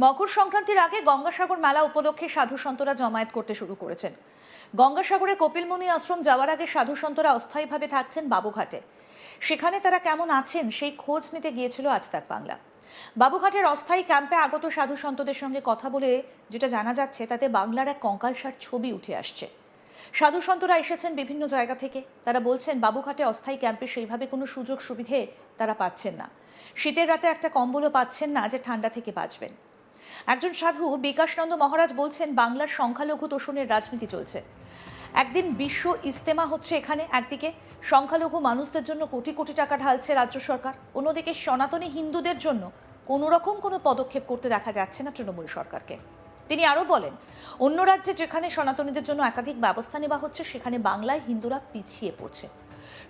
মকর সংক্রান্তির আগে গঙ্গাসাগর মেলা উপলক্ষে সাধু সন্তরা জমায়েত করতে শুরু করেছেন। গঙ্গাসাগরে কপিলমুনি আশ্রম যাওয়ার আগে সাধু সন্তরা অস্থায়ীভাবে থাকছেন বাবুঘাটে। সেখানে তারা কেমন আছেন সেই খোঁজ নিতে গিয়েছিল আজ তাক বাংলা। বাবুঘাটের অস্থায়ী ক্যাম্পে আগত সাধু সন্তদের সঙ্গে কথা বলে যেটা জানা যাচ্ছে, তাতে বাংলার এক কঙ্কালসার ছবি উঠে আসছে। সাধু সন্তরা এসেছেন বিভিন্ন জায়গা থেকে। তারা বলছেন, বাবুঘাটে অস্থায়ী ক্যাম্পে সেইভাবে কোনো সুযোগ সুবিধে তারা পাচ্ছেন না। শীতের রাতে একটা কম্বলও পাচ্ছেন না যে ঠান্ডা থেকে বাঁচবেন। একজন সাধু বিকাশনন্দ মহারাজ বলছেন, বাংলার সংখ্যালঘু তোষণের রাজনীতি চলছে। একদিন বিশ্ব ইস্তেমা হচ্ছে এখানে, একদিকে সংখ্যালঘু মানুষদের জন্য কোটি কোটি টাকা ঢালছে রাজ্য সরকার, অন্যদিকে সনাতনী হিন্দুদের জন্য কোনো রকম কোনো পদক্ষেপ করতে দেখা যাচ্ছে না তৃণমূল সরকারকে। তিনি আরও বলেন, অন্য রাজ্যে যেখানে সনাতনীদের জন্য একাধিক ব্যবস্থা নেওয়া হচ্ছে, সেখানে বাংলায় হিন্দুরা পিছিয়ে পড়ছে।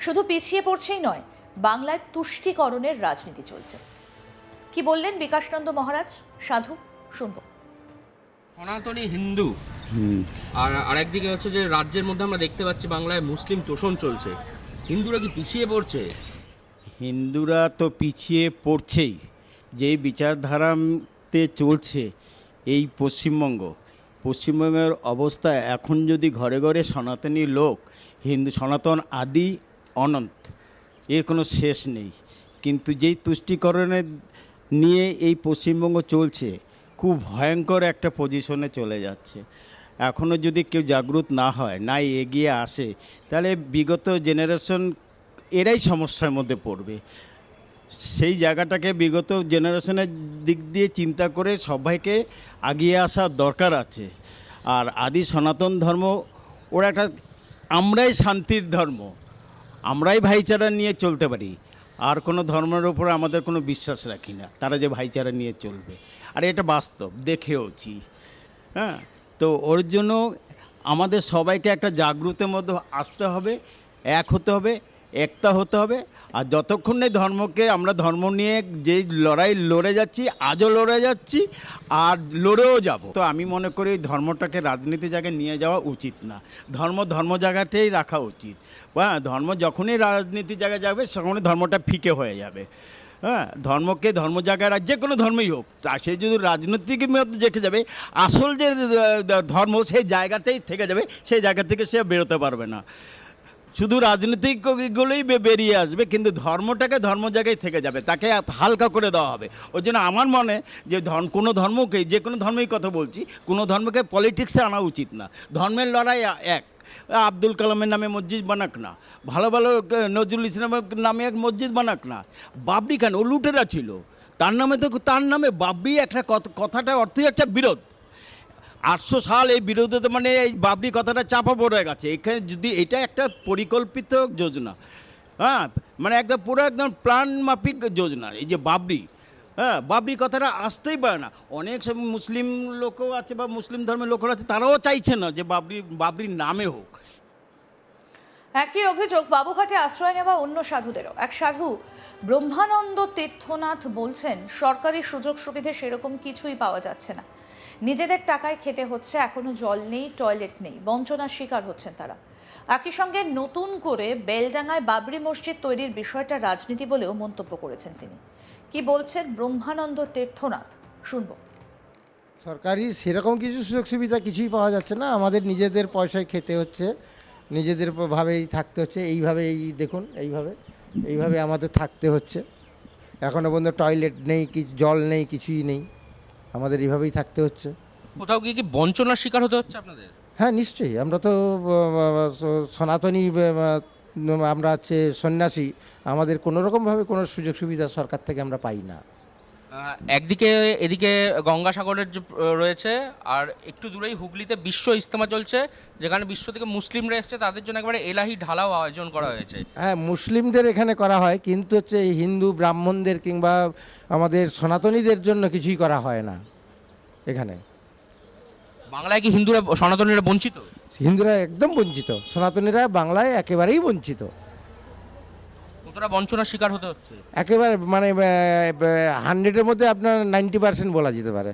শুধু পিছিয়ে পড়ছেই নয়, বাংলায় তুষ্টিকরণের রাজনীতি চলছে। কি বললেন বিকাশনন্দ মহারাজ, সাধু? শুনব। সনাতনী হিন্দু। আর আরেকদিকে হচ্ছে যে রাজ্যের মধ্যে আমরা দেখতে পাচ্ছি বাংলায় মুসলিম তোষণ চলছে। হিন্দুরা কি পিছিয়ে পড়ছে? হিন্দুরা তো পিছিয়ে পড়ছেই। যেই বিচারধারাতে চলছে এই পশ্চিমবঙ্গ পশ্চিমবঙ্গের অবস্থা এখন যদি ঘরে ঘরে সনাতনী লোক হিন্দু সনাতন আদি অনন্ত এর কোনো শেষ নেই। কিন্তু যেই তুষ্টিকরণের নিয়ে এই পশ্চিমবঙ্গ চলছে খুব ভয়ঙ্কর একটা পজিশনে চলে যাচ্ছে। এখনও যদি কেউ জাগ্রত না হয়, না এগিয়ে আসে, তাহলে বিগত জেনারেশন এরাই সমস্যার মধ্যে পড়বে। সেই জায়গাটাকে বিগত জেনারেশনের দিক দিয়ে চিন্তা করে সবাইকে আগিয়ে আসার দরকার আছে। আর আদি সনাতন ধর্ম, ওরা একটা আমরাই শান্তির ধর্ম, আমরাই ভাইচারা নিয়ে চলতে পারি। আর কোনো ধর্মের ওপর আমাদের কোনো বিশ্বাস রাখি না, তারা যে ভাইচারা নিয়ে চলবে। আর এটা বাস্তব দেখেওছি হ্যাঁ? তো ওর জন্য আমাদের সবাইকে একটা জাগ্রতের মধ্যে আসতে হবে, এক হতে হবে একতা হতে হবে, আর যতক্ষণ এই ধর্মকে আমরা ধর্ম নিয়ে যে লড়াই লড়ে যাচ্ছি, আজও লড়ে যাচ্ছি, আর লড়েও যাব। তো আমি মনে করি ধর্মটাকে রাজনীতি জায়গায় নিয়ে যাওয়া উচিত না। ধর্ম ধর্ম জায়গাতেই রাখা উচিত। হ্যাঁ ধর্ম যখনই রাজনীতি জায়গায় যাবে তখনই ধর্মটা ফিকে হয়ে যাবে। হ্যাঁ ধর্মকে ধর্ম জায়গায় যে কোনো ধর্মই হোক। তা সে যদি রাজনৈতিক দেখে যাবে, আসল যে ধর্ম সেই জায়গাতেই থেকে যাবে, সেই জায়গা থেকে সে বেরোতে পারবে না। শুধু রাজনীতিকগুলোই বেরিয়ে আসবে, কিন্তু ধর্মটাকে ধর্ম জায়গায় থেকে যাবে, তাকে হালকা করে দেওয়া হবে। ওই জন্য আমার মনে যে ধর্ম, কোনো ধর্মকে, যে কোনো ধর্মেই কথা বলছি, কোনো ধর্মকে পলিটিক্সে আনা উচিত না। ধর্মের লড়াই এক। আব্দুল কালামের নামে মসজিদ বানাক না। ভালো ভালো নজরুল ইসলামের নামে এক মসজিদ বানাক না। বাবরি খান ও লুটেরা ছিল। তার নামে তো তার নামে বাবরি একটা কথ- কথাটার অর্থই একটা বিরোধ। আটশো সাল এই বিরোধিতা মানে এই বাবরি কথাটা চাপা পড়ে গেছে। এখানে যদি এটা একটা পরিকল্পিত যোজনা হ্যাঁ? মানে একটা পুরো একদম প্ল্যান মাফিক যোজনা, এই যে বাবরি। হ্যাঁ বাবরি কথাটা আসতেই পারে না। অনেক মুসলিম লোকও আছে বা মুসলিম ধর্মের লোকরা আছে, তারাও চাইছে না যে বাবরি, বাবরির নামে হোক। একই অভিযোগ, বাবুঘাটে আশ্রয় নেওয়া অন্য সাধুদেরও। এক সাধু, ব্রহ্মানন্দ তীর্থনাথ বলছেন, সরকারি সুযোগ সুবিধে সেরকম কিছুই পাওয়া যাচ্ছে না। নিজেদের টাকায় খেতে হচ্ছে, এখনও জল নেই, টয়লেট নেই, বঞ্চনার শিকার হচ্ছেন তারা। একই সঙ্গে নতুন করে বেলডাঙ্গায় বাবরি মসজিদ তৈরির বিষয়টা রাজনীতি বলেও মন্তব্য করেছেন তিনি। কি বলছেন ব্রহ্মানন্দ তীর্থনাথ? শুনব। সরকারি সেরকম কিছু সুযোগ সুবিধা কিছুই পাওয়া যাচ্ছে না। আমাদের নিজেদের পয়সায় খেতে হচ্ছে নিজেদের ভাবেই থাকতে হচ্ছে। এইভাবে এই দেখুন এইভাবে এইভাবে আমাদের থাকতে হচ্ছে। এখনও পর্যন্ত টয়লেট নেই কি জল নেই কিছুই নেই। আমাদের এইভাবেই থাকতে হচ্ছে। কোথাও গিয়ে কি বঞ্চনার শিকার হতে হচ্ছে আপনাদের? হ্যাঁ নিশ্চয়ই। আমরা তো সনাতনী আমরা হচ্ছে সন্ন্যাসী। আমাদের কোনো রকমভাবে কোনো সুযোগ সুবিধা সরকার থেকে আমরা পাই না। একদিকে এদিকে গঙ্গাসাগরের যে রয়েছে আর একটু দূরেই হুগলিতে বিশ্ব ইস্তেমা চলছে যেখানে বিশ্ব থেকে মুসলিমরা এসছে তাদের জন্য একবারে এলাহি ঢালাও আয়োজন করা হয়েছে। হ্যাঁ মুসলিমদের এখানে করা হয় কিন্তু হচ্ছে এই হিন্দু ব্রাহ্মণদের কিংবা আমাদের সনাতনীদের জন্য কিছুই করা হয় না এখানে। বাংলায় কি হিন্দুরা সনাতনীরা বঞ্চিত? হিন্দুরা একদম বঞ্চিত। সনাতনীরা বাংলায় একেবারেই বঞ্চিত। কতটা বঞ্চনার শিকার হতে হচ্ছে? একেবারে মানে হান্ড্রেডের মধ্যে আপনার নাইনটি পার্সেন্ট বলা যেতে পারে।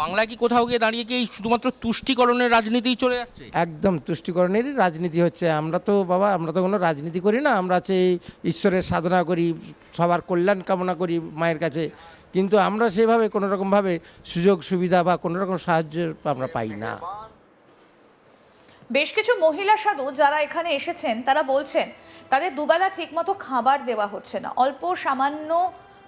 বাংলায় কি কোথাও গিয়ে দাঁড়িয়ে কি এই শুধুমাত্র তুষ্টিকরণের রাজনীতিই চলে যাচ্ছে? একদম তুষ্টিকরণেরই রাজনীতি হচ্ছে। আমরা তো বাবা আমরা তো কোনো রাজনীতি করি না আমরা হচ্ছে ঈশ্বরের সাধনা করি সবার কল্যাণ কামনা করি মায়ের কাছে। কিন্তু আমরা সেভাবে কোনো রকমভাবে সুযোগ সুবিধা বা কোনো রকম সাহায্য আমরা পাই না। বেশ কিছু মহিলা সাধু যারা এখানে এসেছেন তারা বলছেন তাদের দুবেলা ঠিকমতো খাবার দেওয়া হচ্ছে না। অল্প সামান্য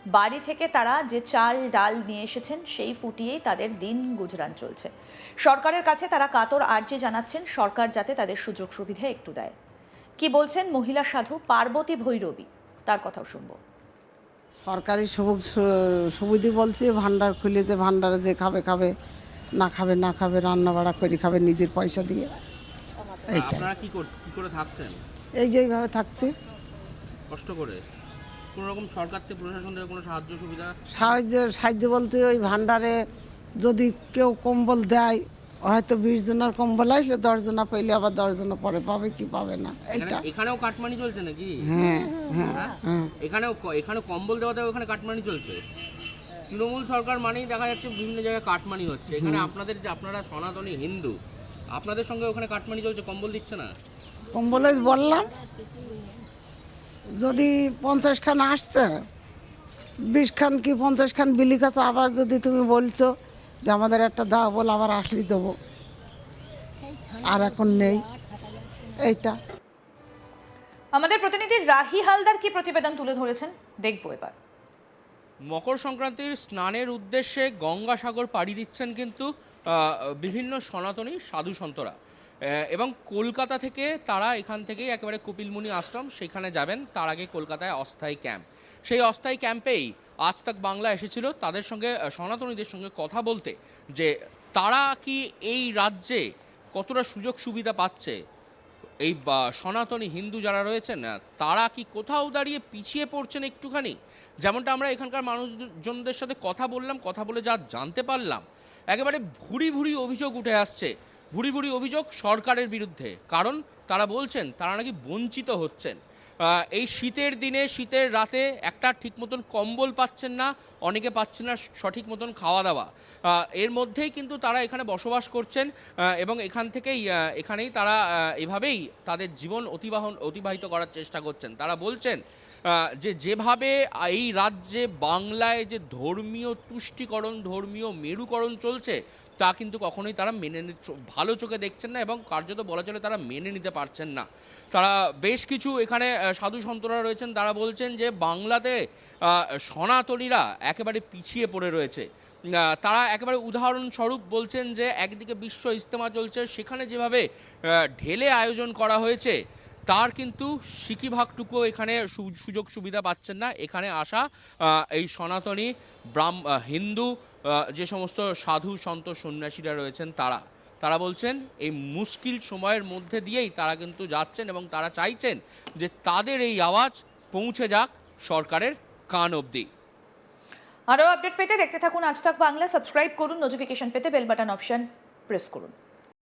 বাড়ি থেকে তারা যে চাল ডাল নিয়ে এসেছেন সেই ফুটিয়েই তাদের দিন গুজরান চলছে। সরকারের কাছে তারা কাতর আর্জি জানাচ্ছেন সরকার যাতে তাদের সুযোগ সুবিধা একটু দেয়। কি বলছেন মহিলা সাধু পার্বতী ভৈরবী? তার কথাও শুনব। সরকারি সুযোগ সুবিধি বলছে ভান্ডার খুলে যে ভান্ডারে যে খাবে খাবে না খাবে না খাবে রান্না বাড়া করে খাবে নিজের পয়সা দিয়ে। আপনারা কি কর- কি করে থাকছেন? এই যে এইভাবে থাকছে। কষ্ট করে? কোনো রকম সরকার থেকে প্রশাসন থেকে কোনো সাহায্য সুবিধা? সাহায্য সাহায্য বলতে ওই ভান্ডারে যদি কেউ কম্বল দেয় হয়তো বিশ জনের কম্বল আসলে দশ জনা পেলে আবার দশ জনা পরে পাবে কি পাবে না? এখানে- এখানেও কাটমানি চলছে নাকি? হ্যাঁ হ্যাঁ হ্যাঁ? হ্যাঁ। এখানেও এখানে কম্বল দেওয়াতে ওখানে কাটমানি চলছে? তৃণমূল সরকার মানেই দেখা যাচ্ছে বিভিন্ন জায়গায় কাটমানি হচ্ছে। এখানে আপনাদের যে আপনারা সনাতনী হিন্দু আপনাদের সঙ্গে ওখানে কাটমানি চলছে? কম্বল দিচ্ছে না? কম্বল বললাম। যদি পঞ্চাশ খান আসছে বিশ খান কি পঞ্চাশ খান বিলি কাছে আবার যদি তুমি বলছো যে আমাদের একটা দাও বল আবার আসলি দেবো। আর এখন নেই। এইটা। আমাদের প্রতিনিধি রাহি হালদার কি প্রতিবেদন তুলে ধরেছেন? দেখব এবার। মকর সংক্রান্তির স্নানের উদ্দেশ্যে গঙ্গাসাগর পাড়ি দিচ্ছেন কিন্তু বিভিন্ন সনাতনী সাধু সন্তরা। এবং কলকাতা থেকে তারা এখান থেকেই একেবারে কপিলমুনি আশ্রম, সেখানে যাবেন। তার আগে কলকাতায় অস্থায়ী ক্যাম্প। সেই অস্থায়ী ক্যাম্পেই আজ তাক বাংলা এসেছিল। তাদের সঙ্গে সনাতনীদের সঙ্গে কথা বলতে যে, তারা কি এই রাজ্যে কতটা সুযোগ সুবিধা পাচ্ছে? এই সনাতনী হিন্দু যারা রয়েছেন তারা কি কোথাও দাঁড়িয়ে পিছিয়ে পড়ছেন একটুখানি? যেমনটা আমরা এখানকার মানুষজনদের সাথে কথা বললাম, কথা বলে যা জানতে পারলাম, একেবারে ভুরি ভুরি অভিযোগ উঠে আসছে। ভুরি ভুরি অভিযোগ সরকারের বিরুদ্ধে। কারণ তারা বলছেন, তারা নাকি বঞ্চিত হচ্ছেন। এই শীতের দিনে, শীতের রাতে একটা ঠিক মতন কম্বল পাচ্ছেন না, অনেকে পাচ্ছেন না সঠিক মতন খাওয়া দাওয়া এর মধ্যেই কিন্তু তারা এখানে বসবাস করছেন এবং এখান থেকেই এখানেই তারা এভাবেই তাদের জীবন অতিবাহন, অতিবাহিত করার চেষ্টা করছেন। তারা বলছেন যে যেভাবে এই রাজ্যে বাংলায় যে ধর্মীয় তুষ্টিকরণ, ধর্মীয় মেরুকরণ চলছে তা কিন্তু কখনোই তারা মেনে ভালো চোখে দেখছেন না এবং কার্যত বলা চলে তারা মেনে নিতে পারছেন না। তারা বেশ কিছু এখানে সাধু সন্তরা রয়েছেন। তারা বলছেন যে বাংলাতে সনাতনীরা একেবারে পিছিয়ে পড়ে রয়েছে। তারা একেবারে উদাহরণস্বরূপ বলছেন যে একদিকে বিশ্ব ইজতেমা চলছে, সেখানে যেভাবে ঢেলে আয়োজন করা হয়েছে, তার কিন্তু সিকিভাগটুকুও এখানে সুযোগ সুবিধা পাচ্ছেন না। এখানে আসা এই সনাতনী, ব্রাহ্ম হিন্দু যে সমস্ত সাধু সন্ত সন্ন্যাসীরা রয়েছেন তারা তারা বলছেন, এই মুশকিল সময়ের মধ্যে দিয়েই তারা কিন্তু যাচ্ছেন এবং তারা চাইছেন যে তাদের এই আওয়াজ পৌঁছে যাক সরকারের কান অবধি। আরও আপডেট পেতে দেখতে থাকুন আজ তাক বাংলা, সাবস্ক্রাইব করুন, নোটিফিকেশন পেতে বেল বাটন অপশন প্রেস করুন।